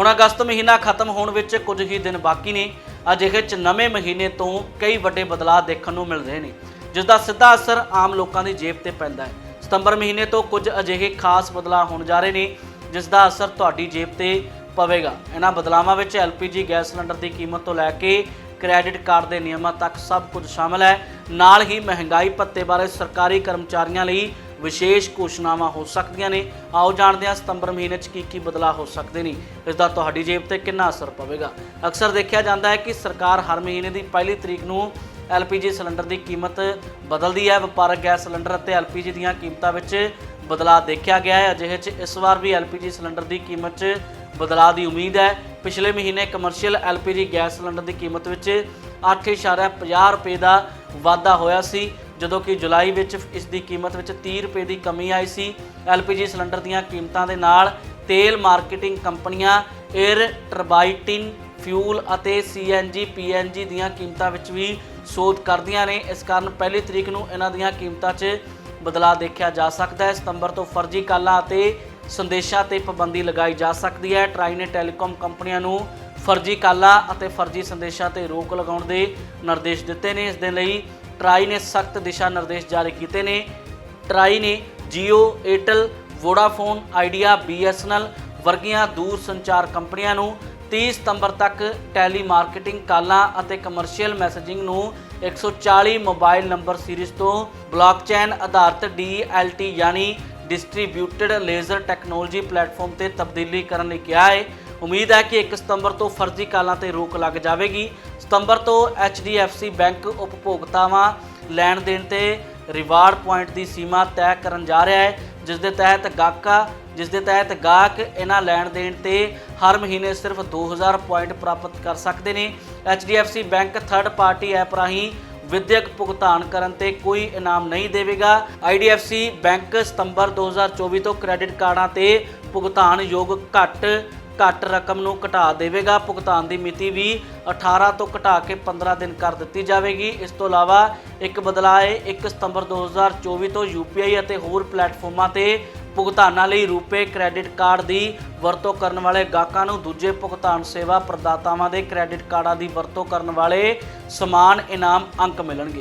ਹੁਣ ਅਗਸਤ ਮਹੀਨਾ ਖਤਮ ਹੋਣ ਵਿੱਚ ਕੁਝ ਹੀ ਦਿਨ ਬਾਕੀ ਨੇ। ਅਜਿਹੇ ਚ ਨਵੇਂ ਮਹੀਨੇ ਤੋਂ ਕਈ ਵੱਡੇ ਬਦਲਾਅ ਦੇਖਣ ਨੂੰ ਮਿਲ ਰਹੇ ਨੇ। ਜਿਸ ਦਾ ਸਿੱਧਾ ਅਸਰ ਆਮ ਲੋਕਾਂ ਦੀ ਜੇਬ ਤੇ ਪੈਂਦਾ ਹੈ। ਸਤੰਬਰ ਮਹੀਨੇ ਤੋਂ ਕੁਝ ਅਜਿਹੇ ਖਾਸ ਬਦਲਾਅ ਹੋਣ ਜਾ ਰਹੇ ਨੇ ਜਿਸ ਦਾ ਅਸਰ ਤੁਹਾਡੀ ਜੇਬ ਤੇ ਪਵੇਗਾ। ਇਹਨਾਂ ਬਦਲਾਵਾਂ ਵਿੱਚ LPG ਗੈਸ ਸਿਲੰਡਰ ਦੀ ਕੀਮਤ ਤੋਂ ਲੈ ਕੇ ਕ੍ਰੈਡਿਟ ਕਾਰਡ ਦੇ ਨਿਯਮਾਂ ਤੱਕ ਸਭ ਕੁਝ ਸ਼ਾਮਲ ਹੈ। ਨਾਲ ਹੀ ਮਹਿੰਗਾਈ ਭੱਤੇ ਬਾਰੇ ਸਰਕਾਰੀ ਕਰਮਚਾਰੀਆਂ ਲਈ ਵਿਸ਼ੇਸ਼ ਘੋਸ਼ਣਾਵਾਂ ਹੋ ਸਕਦੀਆਂ ਨੇ। ਆਓ ਜਾਣਦੇ ਹਾਂ ਸਤੰਬਰ ਮਹੀਨੇ 'ਚ ਕੀ ਕੀ ਬਦਲਾਅ ਹੋ ਸਕਦੇ ਨੇ। ਇਸ ਦਾ ਤੁਹਾਡੀ ਜੇਬ ਤੇ ਕਿੰਨਾ ਅਸਰ ਪਵੇਗਾ। ਅਕਸਰ ਦੇਖਿਆ ਜਾਂਦਾ ਹੈ ਕਿ ਸਰਕਾਰ ਹਰ ਮਹੀਨੇ ਦੀ ਪਹਿਲੀ ਤਰੀਕ ਨੂੰ LPG ਸਿਲੰਡਰ ਦੀ ਕੀਮਤ ਬਦਲਦੀ ਹੈ। ਵਪਾਰਕ ਗੈਸ ਸਿਲੰਡਰ ਅਤੇ LPG ਦੀਆਂ ਕੀਮਤਾਂ ਵਿੱਚ ਬਦਲਾਅ ਦੇਖਿਆ ਗਿਆ ਹੈ। ਅਜਿਹੇ 'ਚ ਇਸ ਵਾਰ ਵੀ LPG ਸਿਲੰਡਰ ਦੀ ਕੀਮਤ 'ਚ ਬਦਲਾਅ ਦੀ ਉਮੀਦ ਹੈ। ਪਿਛਲੇ ਮਹੀਨੇ ਕਮਰਸ਼ੀਅਲ LPG ਗੈਸ ਸਿਲੰਡਰ ਦੀ ਕੀਮਤ ਵਿੱਚ 8.50 ਰੁਪਏ ਦਾ ਵਾਧਾ ਹੋਇਆ ਸੀ। ਜਦੋਂ ਕਿ ਜੁਲਾਈ ਵਿੱਚ ਇਸ ਦੀ ਕੀਮਤ ਵਿੱਚ 30 ਰੁਪਏ ਦੀ ਕਮੀ ਆਈ ਸੀ। LPG ਸਿਲੰਡਰ ਦੀਆਂ ਕੀਮਤਾਂ ਦੇ ਨਾਲ ਤੇਲ ਮਾਰਕੀਟਿੰਗ ਕੰਪਨੀਆਂ 에ਅਰ ਟਰਬਾਈਟਿਨ ਫਿਊਲ ਅਤੇ CNG PNG ਦੀਆਂ ਕੀਮਤਾਂ ਵਿੱਚ ਵੀ ਸੋਧ ਕਰਦੀਆਂ ਨੇ। ਇਸ ਕਾਰਨ ਪਹਿਲੀ ਤਰੀਕ ਨੂੰ ਇਹਨਾਂ ਦੀਆਂ ਕੀਮਤਾਂ 'ਚ ਬਦਲਾਅ ਦੇਖਿਆ ਜਾ ਸਕਦਾ ਹੈ। ਸਤੰਬਰ ਤੋਂ ਫਰਜ਼ੀ ਕਾਲਾਂ ਅਤੇ ਸੰਦੇਸ਼ਾਂ ਤੇ ਪਾਬੰਦੀ ਲਗਾਈ ਜਾ ਸਕਦੀ ਹੈ। ਟਰਾਈ ਨੇ ਟੈਲੀਕਾਮ ਕੰਪਨੀਆਂ ਨੂੰ ਫਰਜ਼ੀ ਕਾਲਾਂ ਅਤੇ ਫਰਜ਼ੀ ਸੰਦੇਸ਼ਾਂ ਤੇ ਰੋਕ ਲਗਾਉਣ ਦੇ ਨਿਰਦੇਸ਼ ਦਿੱਤੇ ਨੇ। ਇਸ ਦੇ ਲਈ ਟਰਾਈ ਨੇ ਸਖਤ ਦਿਸ਼ਾ ਨਿਰਦੇਸ਼ ਜਾਰੀ ਕੀਤੇ ਨੇ। ਟਰਾਈ ਨੇ Jio, Airtel, Vodafone, Idea, BSNL ਵਰਗੀਆਂ ਦੂਰ ਸੰਚਾਰ ਕੰਪਨੀਆਂ ਨੂੰ 30 ਸਤੰਬਰ ਤੱਕ ਟੈਲੀ ਮਾਰਕੀਟਿੰਗ ਕਾਲਾਂ ਅਤੇ ਕਮਰਸ਼ੀਅਲ ਮੈਸੇਜਿੰਗ ਨੂੰ 140 ਮੋਬਾਈਲ ਨੰਬਰ ਸੀਰੀਜ਼ ਤੋਂ ਬਲਾਕਚੇਨ ਆਧਾਰਿਤ DLT ਯਾਨੀ ਡਿਸਟ੍ਰੀਬਿਊਟਿਡ ਲੇਜ਼ਰ ਟੈਕਨੋਲੋਜੀ ਪਲੇਟਫਾਰਮ ਤੇ ਤਬਦੀਲੀ ਕਰਨ ਲਈ ਕਿਹਾ ਹੈ। ਉਮੀਦ ਹੈ ਕਿ 1 ਸਤੰਬਰ ਤੋਂ ਫਰਜ਼ੀ ਕਾਲਾਂ ਤੇ ਰੋਕ ਲੱਗ ਜਾਵੇਗੀ। ਸਤੰਬਰ ਤੋਂ HDFC ਬੈਂਕ ਉਪਭੋਗਤਾਵਾਂ ਲੈਣ ਦੇਣ ਤੇ ਰਿਵਾਰਡ ਪੁਆਇੰਟ ਦੀ ਸੀਮਾ ਤੈਅ ਕਰਨ ਜਾ ਰਿਹਾ ਹੈ, ਜਿਸ ਦੇ ਤਹਿਤ ਗਾਹਕਾਂ, ਜਿਸ ਦੇ ਤਹਿਤ ਗਾਹਕ ਇਹਨਾਂ ਲੈਣ ਦੇਣ ਤੇ ਹਰ ਮਹੀਨੇ ਸਿਰਫ 2000 ਪੁਆਇੰਟ ਪ੍ਰਾਪਤ ਕਰ ਸਕਦੇ ਨੇ। HDFC bank third party app ਰਾਹੀਂ ਵਿਦਿਅਕ ਭੁਗਤਾਨ ਕਰਨ ਤੇ ਕੋਈ ਇਨਾਮ ਨਹੀਂ ਦੇਵੇਗਾ। IDFC ਬੈਂਕ ਸਤੰਬਰ 2024 ਤੋਂ ਕ੍ਰੈਡਿਟ ਕਾਰਡਾਂ ਤੇ ਭੁਗਤਾਨ ਯੋਗ ਘੱਟ ਘੱਟ ਰਕਮ ਨੂੰ ਘਟਾ ਦੇਵੇਗਾ। ਭੁਗਤਾਨ ਦੀ ਮਿਤੀ ਵੀ 18 ਤੋਂ ਘਟਾ ਕੇ 15 ਦਿਨ ਕਰ ਦਿੱਤੀ ਜਾਵੇਗੀ। ਇਸ ਤੋਂ ਇਲਾਵਾ ਇੱਕ ਬਦਲਾਅ ਹੈ 1 ਸਤੰਬਰ 2024 ਤੋਂ UPI ਅਤੇ ਹੋਰ ਪਲੇਟਫਾਰਮਾਂ ਤੇ ਭੁਗਤਾਨਾਂ ਲਈ ਰੂਪੇ ਕ੍ਰੈਡਿਟ ਕਾਰਡ ਦੀ ਵਰਤੋਂ ਕਰਨ ਵਾਲੇ ਗਾਹਕਾਂ ਨੂੰ ਦੂਜੇ ਭੁਗਤਾਨ ਸੇਵਾ ਪ੍ਰਦਾਤਾਵਾਂ ਦੇ ਕ੍ਰੈਡਿਟ ਕਾਰਡਾਂ ਦੀ ਵਰਤੋਂ ਕਰਨ ਵਾਲੇ ਸਮਾਨ ਇਨਾਮ ਅੰਕ ਮਿਲਣਗੇ।